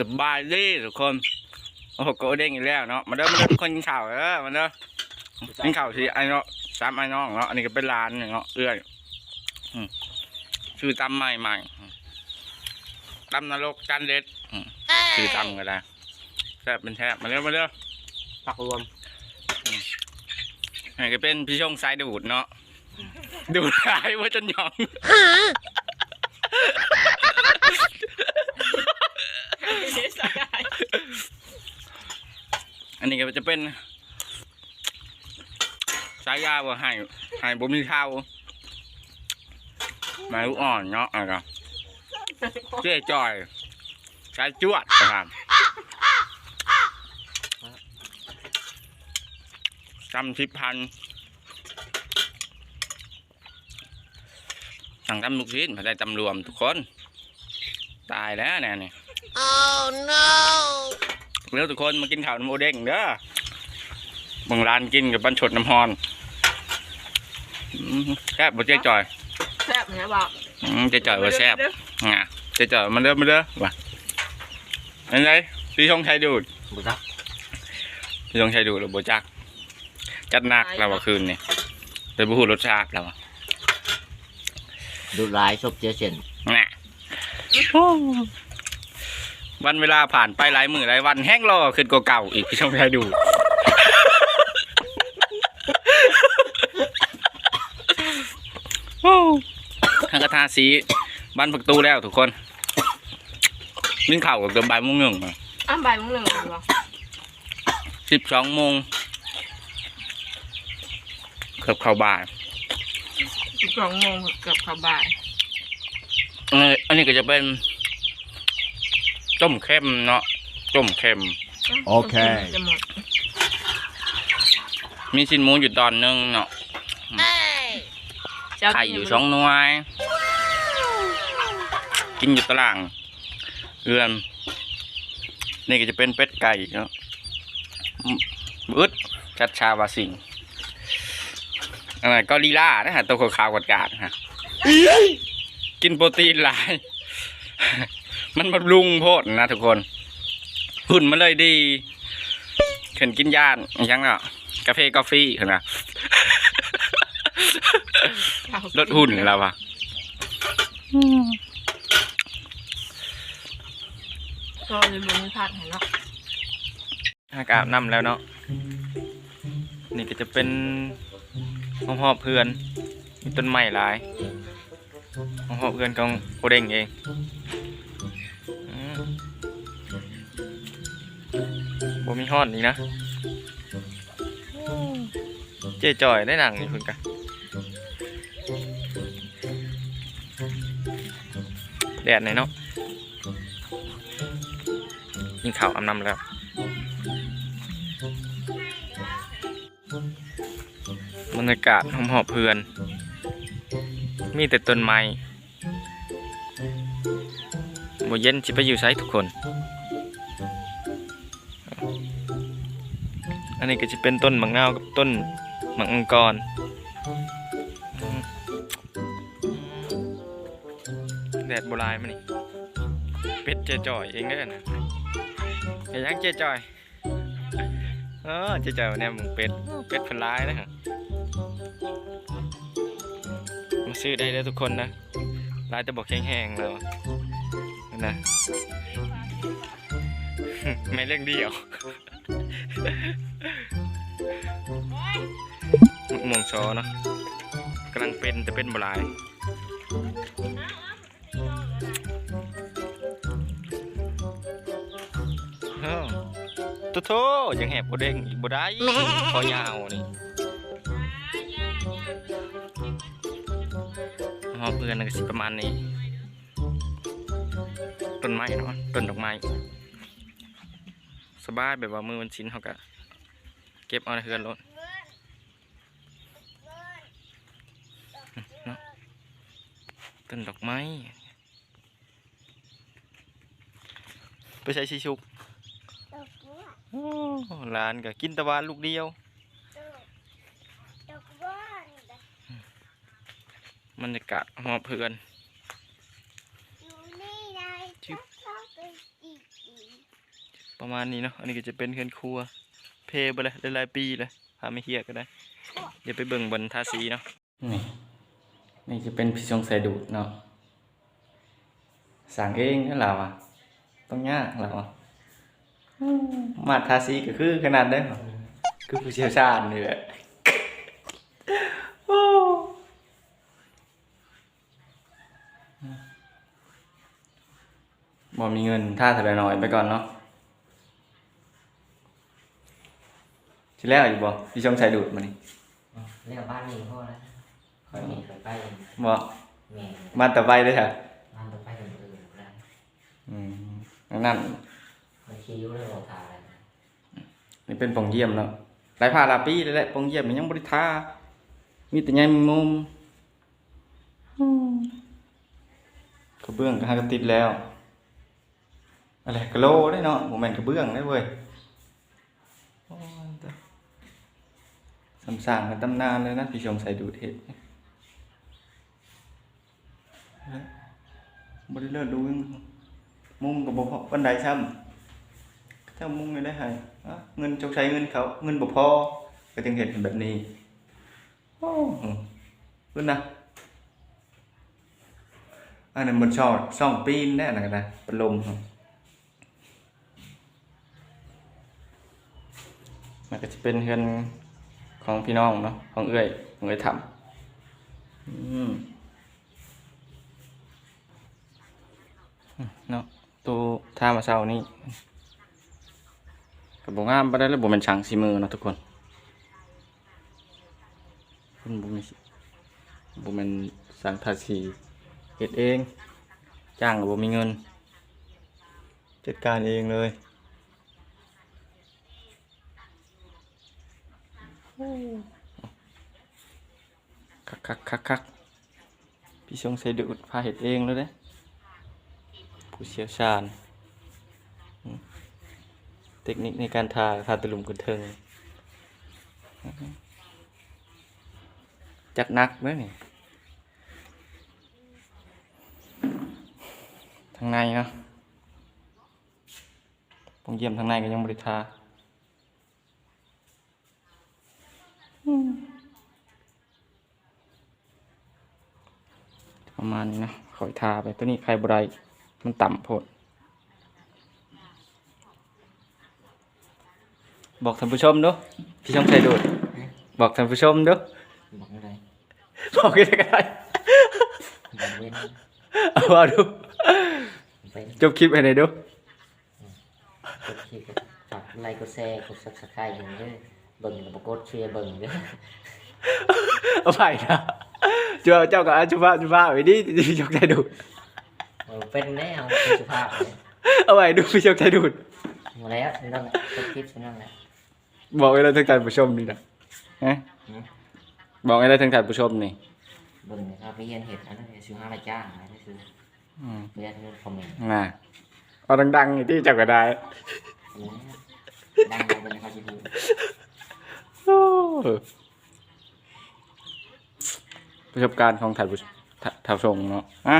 สบายดีทุกคน โอ้โหโกเด้งอีกแล้วเนาะมาเด้อมาเด้อทุกคนกินข้าวเด้อมาเด้อกินข้าวที่ไอ้เนาะสามไอ้น้องเนาะอันนี้ก็เป็นร้านเนาะเอื้อยอืมชื่อตำใหม่ใหม่ๆอืมตำนรกจานเด็ดอืมชื่อตำก็ได้แซ่บเป็นแทบมาเด้อมาเด้อผักรวมอันนี้ก็เป็นพี่ช่องสายดูดเนาะดูดหายว่าจนหยอง อันนี้ก็จะเป็นสายยาว่าให้ให้บ่มีเท้าไมาลูกอ่อนเนาะอะไรกันเจ๊จอยสายจวดนะครับจำทิพพันสั่งตำลูกชิ้นมาได้ตำรวมทุกคน ตายแล้วเนี่ยนี่ Oh no! เร็วทุกคนมากินข้าวน้ำโอเด้งเด้อบางร้านกินกับบันชดน้ำฮอนอืมแซ่บบ่เจ๊จอยแซ่บนะบอกอืมเจ๊จอยว่าแซ่บอะเจ๊จอยมันเด้อมันเด้อว่ะอันไรพี่ชงชัยดูดบุจักพี่ชงชัยดูดหรือบ่จัก จัดหนักแล้วว่าคืนนี่เป็นผู้รสชาติแล้วว่ะดูลายศพเจเซนน่ะ วันเวลาผ่านไปหลายมื้อหลายวันแห้งรอขึ้นกว่าเก่าอีกพี่ชงชัยดูดโอ้ทางกระทาสีบ้านผักตูแล้วทุกคนวิ่งเข่าวกับเกือบบ่ายโมงหนึ่งอ้าวใบมึงหนึ่งบอกสิบสองโมงเกือบเข้าบ่ายสิบสองโมงเกือบเข้าบ่ายเอออันนี้ก็จะเป็น ต้มเค็มเนาะต้มเค็มโอเค จะหมดมีชิ้นหมูอยู่ตอนหนึงเนาะ Hey! เจ้าไข่อยู่สองหน่วย กินอยู่ตารางเรือน นี่ก็จะเป็นเป็ดไก่เนาะอืมอึดชัดชาวาสิงอะไรก็ลีลานะฮะตัวขาวๆกวาดๆฮะ กินโปรตีนหลาย มันบำรุงโพดนะทุกคนหุ่นมันเลยดีขึ้นกินย่านอหยังเนาะกาแฟกาแฟเห็นไหมลดหุ่นแล้ววะก็เลยบนพลาดเห็นเนาะอากาศน้ำแล้วเนาะนี่ก็จะเป็นห้องหอบเพื่อนมีต้นไม้หลายห้องหอบเพื่อนของโอเด้งเอง บ่มีฮอดนี่นะเจ๊จอยได้หนังนี่คุณกันแดดไหนเนาะยิงข่าวอำนำแล้วบรรยากาศหอมหอบเพลือนมีแต่ต้นไม้บ่เย็นสิไปอยู่ไสทุกคน อันนี้ก็จะเป็นต้นมังนาวกับต้นมังอังกรอืมแดดโบราณมานี่เป็ดเจจอยเองได้อนะเห็นยังเจจอยเออเจจอยเนี่ยมึงเป็ดเป็ดพันร้ายนะฮะมาซื้อได้เลยทุกคนนะลายจะบอกแห้งๆแล้วนะ ไม่เร่งเดียวมะม่วงซอเนาะกำลังเป็นแต่เป็นบลายเอ้าโตโตยังแหบบ่เด้งอีกบ่ได้คอยาวนี่อ๋อเพื่อนก็สิประมาณนี้ ต้นไม้เนาะ ต้นดอกไม้ บายแบบว่ามือมันชิ้นเขาก็เก็บเอาในเฮือนรถเนาะต้นดอกไม้ไปใช้ชิชุกโอ้หลานก็กินแตะวันลูกเดียวบรรยากาศหอบเพื่อน อยู่นี่ไง จิ๊บ ชอบเป็นอีกอีก ประมาณนี้เนาะอันนี้ก็จะเป็นเฮือนครัว เพไปเลยหลายๆปีเลยพาไม่เฮียก็ได้ เดี๋ยวไปเบิ่งบนทาสีเนาะนี่นี่จะเป็นพี่ชงใส่ดูดเนาะสั่งเองนั่นแหละวะต้องยากแล้ววะอืมมาทาสีก็คือขนาดได้เหรอคือผู้เชี่ยวชาญนี่แหละโอ้บ่มีเงินท่าเท่าไรหน่อยไปก่อนเนาะ ทีแรกอยู่บ่พี่ชงใส่ดูดมานี่เรียกบ้านนี้พ่อแล้วค่อยมีไปไปบ่แม่มาแต่ไปเลยค่ะบ้านไปไปกันอื่นได้อืมนั่นมันคิ้วเลยบอกทาอะไรนี่เป็นปองเยี่ยมเนาะหลายผ้าหลายปีเลยแหละปองเยี่ยมมันยังบริทามีแต่ยังมีมุมอืมกระเบื้องก็หากระติดแล้วอะไรกระโหลได้เนาะโมเมนต์กระเบื้องได้เว้ยโอ้ยตาย สำสางกันตำนานเลยนะพี่ชมใส่ดูเห็ดบริเลิศดูยังมุมกับบ่พอบันไดซ้ำถ้ามุมไม่ได้ห้อะเงินจงใช้เงินเขา เงินบ่พอก็จึงเห็นแบบนี้โอ้โหขึ้นนะอันนั้นมันชอบช่องปีนแน่นะกันนะเป็นลมมันก็จะเป็นเฮือน ของพี่น้องเนาะของเอื้อยของเอื้อยทำอืมเนาะตัวท่ามาเช้านี้กับบ่งามบ่ได้แล้วบ่แม่นช่างสีมือเนาะทุกคนเพิ่นบ่มีบ่แม่นสร้างทาสีเฮ็ดเอง จ้างก็บ่มีเงิน จัดการเองเลย คักคักคักคักพี่ชงใส่ดูดพาเห็ดเองเลยเด้ผู้เชี่ยวชาญ เทคนิคในการทาทาตะลุมกันเทิงจัดนักไหมนี่ทางในเนาะปงเยี่ยมทางในก็ยังบริทา ประมาณนี้นะขอยทาไปตัวนี้ใครบไรมันต่ำโพดบอกท่านผู้ชมดูพี่ชมใส่ดูดบอกท่านผู้ชมดูบอกอะไรบอกกันก็ได้บอกเว้นเอาว่าดูเป็นจบคลิปให้หน่อยดูกดคลิปฝากไลค์กดแชร์กดซับสไครต์อย่างเด้อเบิ่งแล้วบ่กดแชร์เบิ่งเด้อเอาไปนะ เจ้าเจ้ากับอาจุภาจุภาไปดิพี่ชมใส่ดูดเออเป็นแน่เอาเป็นสุภาพเลยเอาไปดูพี่ชมใส่ดูดมาแล้วนั่นแหละกดคลิปนั่นแหละบอกให้เราทั้งท่านผู้ชมนี่นะฮะอืมบอกให้เราทั้งท่านผู้ชมนี่เบิ่งนะครับไปเรียนเห็ดอันนั้นสิบห้าละจ้างนะนี่คืออืมเรียนเรื่องคอมเมนต์น่ะเอาดังๆอย่างที่เจ้าก็ได้อันนี้ดังๆเลยนะครับที่ดู ประสบการณ์ของถ่ายผู้ถ่ายถ่ายชมเนาะอะ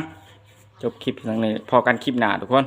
จบคลิปทั้งนี้พอกันคลิปหนาทุกคน